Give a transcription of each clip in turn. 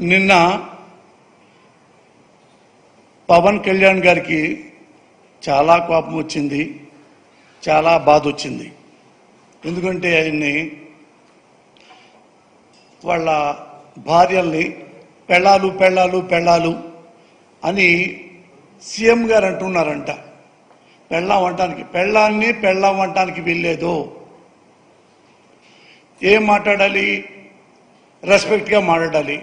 నిన్న పవన్ కళ్యాణ్ గారికి చాలా కోపం వచ్చింది చాలా బాధ వచ్చింది. ఎందుకంటే ఆయన్ని వాళ్ళ భార్యల్ని పెళ్ళాలు పెళ్ళాలు పెళ్ళాలు అని సీఎం గారు అంటున్నారంట. పెళ్ళాం అంటానికి పెళ్ళాన్ని పెళ్ళాం అంటానికి వీల్లేదు. ఏం మాట్లాడాలి? రెస్పెక్ట్గా మాట్లాడాలి.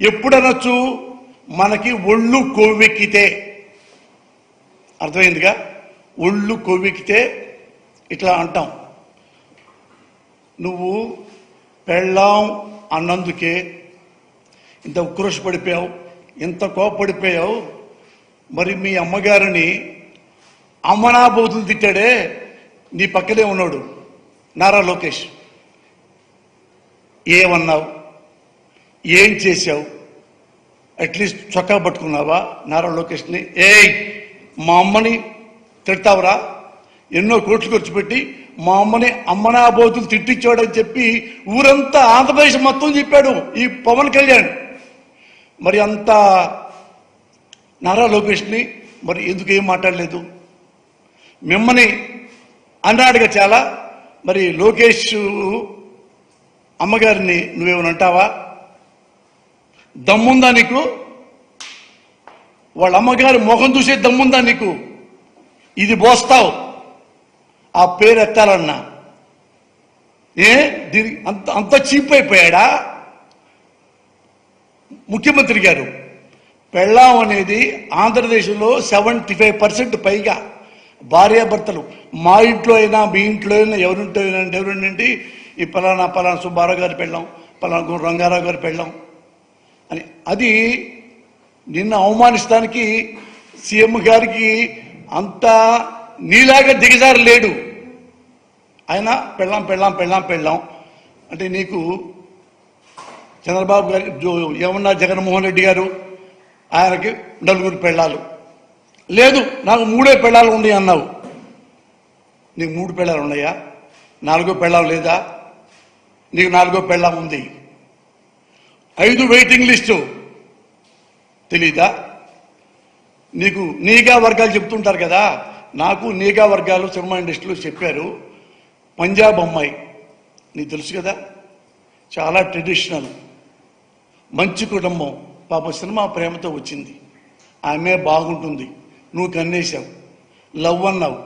ఎప్పుడనొచ్చు? మనకి ఒళ్ళు కొవ్వెక్కితే. అర్థమైందిగా? ఒళ్ళు కొవ్వెక్కితే ఇట్లా అంటాం. నువ్వు పెళ్ళాం అన్నందుకే ఇంత ఉక్రోష పడిపోయావు ఇంత కోపడిపోయావు మరి మీ అమ్మగారిని అమ్మనాబోతులు తిట్టాడే నీ పక్కనే ఉన్నాడు. నారా లోకేష్. ఏమన్నావు? ఏం చేశావు? అట్లీస్ట్ చొక్కా పట్టుకున్నావా? నారా లోకేష్ని. ఏయ్ మా అమ్మని తిడతావురా? ఎన్నో కోట్లు ఖర్చు పెట్టి మా అమ్మని అమ్మనాబోతులు తిట్టించాడని చెప్పి ఊరంతా ఆంధ్రప్రదేశ్ మొత్తం చెప్పాడు ఈ పవన్ కళ్యాణ్. మరి అంత నారా లోకేష్ని మరి ఎందుకు ఏం మాట్లాడలేదు? మిమ్మల్ని అన్నాడుగా చాలా. మరి లోకేష్ అమ్మగారిని నువ్వేమని అంటావా? దమ్ముందా నీకు? వాళ్ళ అమ్మగారి ముఖం చూసే దమ్ముందా నీకు? ఇది పోస్తావు ఆ పేరు ఎత్తాలన్నా. ఏ? దీని అంత అంత చీప్ అయిపోయాడా ముఖ్యమంత్రి గారు పెళ్ళాం అనేది ఆంధ్రదేశంలో సెవెంటీ ఫైవ్ పర్సెంట్ పైగా భార్యాభర్తలు. మా ఇంట్లో అయినా మీ ఇంట్లో అయినా ఎవరింట్లో అయినా ఎవరింటి ఈ పలానా పలానా సుబ్బారావు గారు పెళ్ళాం పలానా రంగారావు గారు పెళ్ళాం. అని. అది నిన్న అవమానిస్తానికి సీఎం గారికి అంత నీలాగా దిగజారు లేడు. ఆయన పెళ్ళాం పెళ్ళాం పెళ్ళాం పెళ్ళాం. అంటే నీకు చంద్రబాబు గారి ఏమన్నా జగన్మోహన్ రెడ్డి గారు ఆయనకి నలుగురు పెళ్ళాలు. లేదు నాకు మూడే పెళ్ళాలు ఉన్నాయి అన్నావు. నీకు మూడు పెళ్ళాలు ఉన్నాయా? నాలుగో పెళ్ళాం లేదా? నీకు నాలుగో పెళ్ళాం ఉంది. ఐదు వెయిటింగ్ లిస్టు తెలీదా? నీకు నీగా వర్గాలు చెప్తుంటారు కదా? నాకు నీగా వర్గాలు సినిమా ఇండస్ట్రీలో చెప్పారు. పంజాబ్ అమ్మాయి. నీకు తెలుసు కదా? చాలా ట్రెడిషనల్ మంచి కుటుంబం. పాప సినిమా ప్రేమతో వచ్చింది. ఆమె బాగుంటుంది. నువ్వు కన్నేశావు. లవ్ అన్నావు.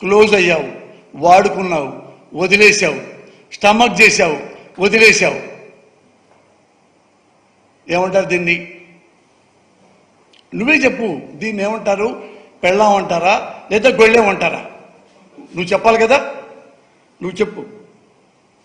క్లోజ్ అయ్యావు. వాడుకున్నావు. వదిలేశావు. స్టమక్ చేశావు. వదిలేశావు. ఏమంటారు దీన్ని? నువ్వే చెప్పు దీన్ని ఏమంటారు? పెళ్ళాం అంటారా? లేదా గొళ్ళెం అంటారా? నువ్వు చెప్పాలి కదా? నువ్వు చెప్పు.